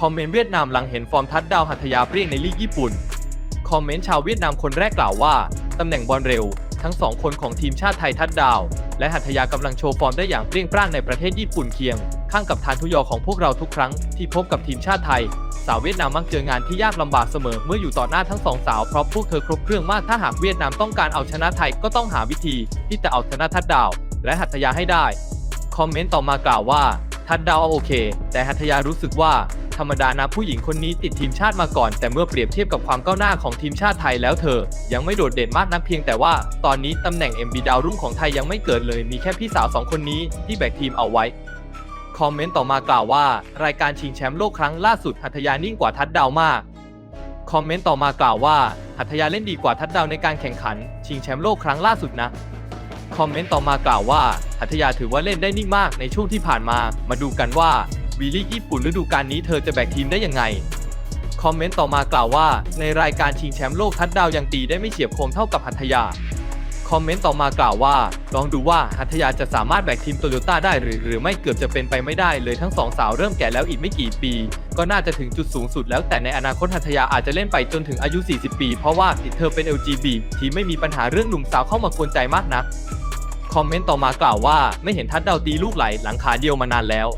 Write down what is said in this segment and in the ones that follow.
คอมเมนต์เวียดนามหลังเห็นฟอร์มทัดดาวหัตถยาเปรี้ยงในลีกญี่ปุ่น คอมเมนต์ชาวเวียดนามคนแรกกล่าวว่า ตำแหน่งบอลเร็ว ทั้งสองคนของทีมชาติไทยทัดดาว และหัตถยากำลังโชว์ฟอร์มได้อย่างเปรี้ยงปร้างในประเทศญี่ปุ่นเคียง ข้างกับทานทุยอของพวกเราทุกครั้งที่พบกับทีมชาติไทย สาวเวียดนามมักเจองานที่ยากลำบากเสมอเมื่ออยู่ต่อหน้าทั้งสองสาวเพราะพวกเธอครบเครื่องมากถ้าหากเวียดนามต้องการเอาชนะไทยก็ต้องหาวิธีที่จะเอาชนะทัดดาว และหัตถยาให้ได้ คอมเมนต์ต่อมากล่าวว่า ทัดดาวเอาโอเค แต่หัตยารู้สึกว่าธรรมดานะผู้หญิงคนนี้ติดทีมชาติมาก่อน แต่เมื่อเปรียบเทียบกับความก้าวหน้าของทีมชาติไทยแล้วเธอ ยังไม่โดดเด่นมากนักเพียงแต่ว่าตอนนี้ตำแหน่ง MB ดาวรุ่งของไทยยังไม่เกิดเลย มีแค่พี่สาวสองคนนี้ที่แบกทีมเอาไว้คอมเมนต์ต่อมากล่าวว่า รายการชิงแชมป์โลกครั้งล่าสุดหัตยานิ่งกว่าทัดดาวมากคอมเมนต์ต่อมากล่าวว่าหัตยาเล่นดีกว่าทัดดาวในการแข่งขัน ชิงแชมป์โลกครั้งล่าสุดนะคอมเมนต์ต่อมากล่าวว่า หัตถยาถือว่าเล่นได้นิ่งมากในช่วงที่ผ่านมา มาดูกันว่าวีลีกญี่ปุ่นฤดูกาลนี้เธอจะแบกทีมได้ยังไง คอมเมนต์ต่อมากล่าวว่า ในรายการชิงแชมป์โลกทัดดาวยังตีได้ไม่เฉียบคมเท่ากับหัตถยา คอมเมนต์ต่อมากล่าวว่า ลองดูว่าหัตถยาจะสามารถแบกทีมโตโยต้าได้หรือหรือไม่เกือบจะเป็นไปไม่ได้เลยทั้งสองสาวเริ่มแก่แล้วอีกไม่กี่ปี ก็น่าจะถึงจุดสูงสุดแล้วแต่ในอนาคตหัตถยาอาจจะเล่นไปจนถึงอายุ 40 ปี เพราะว่าติดเธอเป็น LGB ที่ไม่มีปัญหาเรื่องหนุ่มสาวเข้ามากวนใจมากนัก คอมเมนต์ต่อมากล่าวว่าไม่เห็นทัดดาวตีลูกไหลหลังขาเดียวมานานแล้ว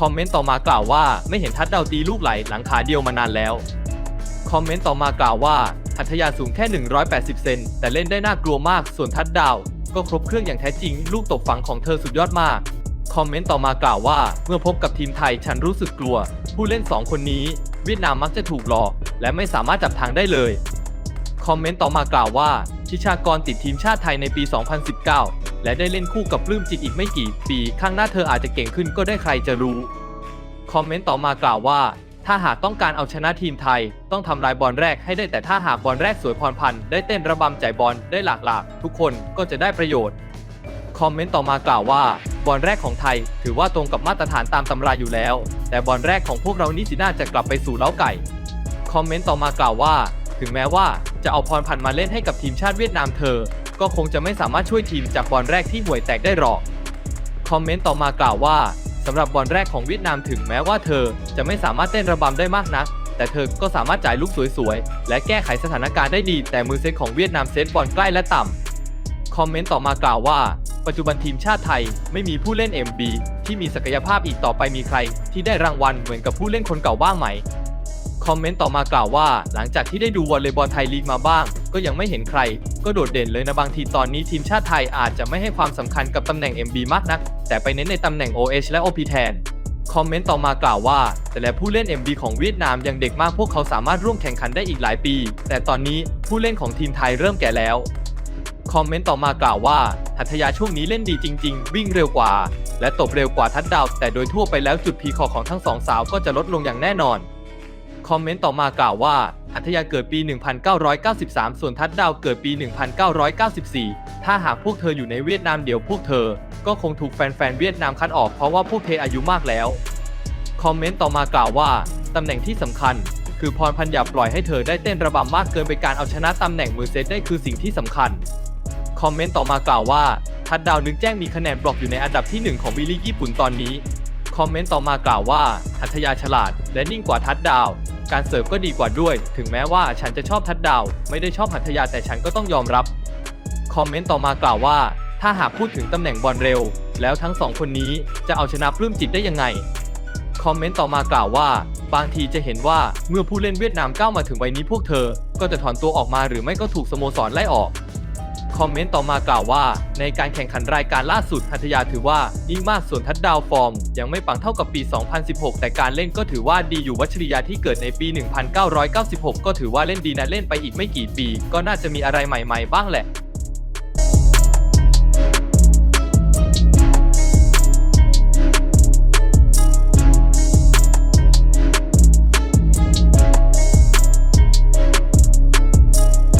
คอมเมนต์ต่อมากล่าวว่าไม่เห็นทัดดาวตีลูกไหลหลังขาเดียวมานานแล้ว คอมเมนต์ต่อมากล่าวว่าหัตถยาสูงแค่ 180 เซนแต่เล่นได้น่ากลัวมาก ส่วนทัดดาว ก็ครบเครื่องอย่างแท้จริง ลูกตบฝังของเธอสุดยอดมาก คอมเมนต์ต่อมากล่าวว่า เมื่อพบกับทีมไทยฉันรู้สึกกลัว ผู้เล่น 2 คนนี้ เวียดนามมักจะถูกหลอกและไม่สามารถจับทางได้เลย คอมเมนต์ต่อมากล่าวว่า ชิชากรติดทีมชาติไทยในปี 2019 และได้เล่นคู่กับปลื้มจิตอีกไม่กี่ปี ข้างหน้าเธออาจจะเก่งขึ้นก็ได้ใครจะรู้ คอมเมนต์ต่อมากล่าวว่า ถ้าหากต้องการเอาชนะทีมไทย ต้องทำลายบอลแรกให้ได้แต่ถ้าหากบอลแรกสวยพรพันธ์ได้เต้นระบำใจบอลได้หลากหลากทุกคนก็จะได้ประโยชน์ คอมเมนต์ต่อมากล่าวว่า บอลแรกของไทย ถือว่าตรงกับมาตรฐานตามตำราอยู่แล้ว แต่บอลแรกของพวกเรานี่สิน่าจะกลับไปสู่เล้าไก่ คอมเมนต์ต่อมากล่าวว่า ถึงแม้ว่าจะเอาพรพันธ์มาเล่นให้กับทีมชาติเวียดนามเธอ ก็คงจะไม่สามารถช่วยทีมจากบอลแรกที่ห่วยแตกได้หรอก คอมเมนต์ต่อมากล่าวว่าสำหรับบอลแรกของเวียดนามถึงแม้ว่าเธอจะไม่สามารถเต้นระบำได้มากนัก แต่เธอก็สามารถจ่ายลูกสวยๆ และแก้ไขสถานการณ์ได้ดี แต่มือเซตของเวียดนามเซตบอลใกล้และต่ำคอมเมนต์ต่อมากล่าวว่า ปัจจุบันทีมชาติไทยไม่มีผู้เล่น MB ที่มีศักยภาพอีกต่อไปมีใคร ที่ได้รางวัลเหมือนกับผู้เล่นคนเก่าบ้างไหม คอมเมนต์ต่อมากล่าวว่า หลังจากที่ได้ดูวอลเลย์บอลไทยลีกมาบ้าง ก็ยังไม่เห็นใคร ก็โดดเด่นเลยนะบางทีตอนนี้ทีมชาติไทยอาจจะไม่ให้ความสำคัญกับตำแหน่ง MB มากนัก แต่ไปเน้นในตำแหน่ง OH และ OP แทนคอมเมนต์ต่อมากล่าวว่า แต่และผู้เล่น MB ของเวียดนามยังเด็กมากพวกเขาสามารถร่วมแข่งขันได้อีกหลายปี แต่ตอนนี้ผู้เล่นของทีมไทยเริ่มแก่แล้วคอมเมนต์ต่อมากล่าวว่าหัตถยาช่วงนี้เล่นดีจริง ๆ วิ่งเร็วกว่า และตบเร็วกว่าทัดดาวแต่โดยทั่วไปแล้วจุดพีคอของทั้งสองสาวก็จะลดลงอย่างแน่นอน คอมเมนต์ต่อมากล่าวว่าหัตยาเกิดปี 1993 ส่วนทัดดาวเกิดปี 1994 ถ้าหากพวกเธออยู่ในเวียดนามเดี๋ยวพวกเธอ ก็คงถูกแฟนๆเวียดนามคัดออกเพราะว่าพวกเธออายุมากแล้ว คอมเมนต์ต่อมากล่าวว่าตำแหน่งที่สำคัญ คือพรพันยาปล่อยให้เธอได้เต้นระบำมากเกินไปการเอาชนะตำแหน่งมือเซตได้คือสิ่งที่สำคัญ คอมเมนต์ต่อมากล่าวว่าทัดดาวนึกแจ้งมีคะแนนบล็อกอยู่ในอันดับที่ 1 ของวีลีกญี่ปุ่นตอนนี้ คอมเมนต์ต่อมากล่าวว่าทัตยาฉลาด และนิ่งกว่าทัดดาว การเสิร์ฟก็ดีกว่าด้วย ถึงแม้ว่าฉันจะชอบทัดดาว ไม่ได้ชอบหัตถยาแต่ฉันก็ต้องยอมรับ คอมเมนต์ต่อมากล่าวว่า ถ้าหากพูดถึงตำแหน่งบอลเร็ว แล้วทั้งสองคนนี้จะเอาชนะปลื้มจิตได้ยังไง คอมเมนต์ต่อมากล่าวว่า บางทีจะเห็นว่าเมื่อผู้เล่นเวียดนามก้าวมาถึงวัยนี้พวกเธอ ก็จะถอนตัวออกมาหรือไม่ก็ถูกสโมสรไล่ออก คอมเมนต์ต่อมากล่าวว่า ในการแข่งขันรายการล่าสุดหัตยาถือว่ายิ่งมากส่วนทัดดาวฟอร์ม ยังไม่ปังเท่ากับปี 2016 แต่การเล่นก็ถือว่าดีอยู่วัชริยาที่เกิดในปี 1996 ก็ถือว่าเล่นดีนะเล่นไปอีกไม่กี่ปี ก็น่าจะมีอะไรใหม่ ๆ บ้างแหละ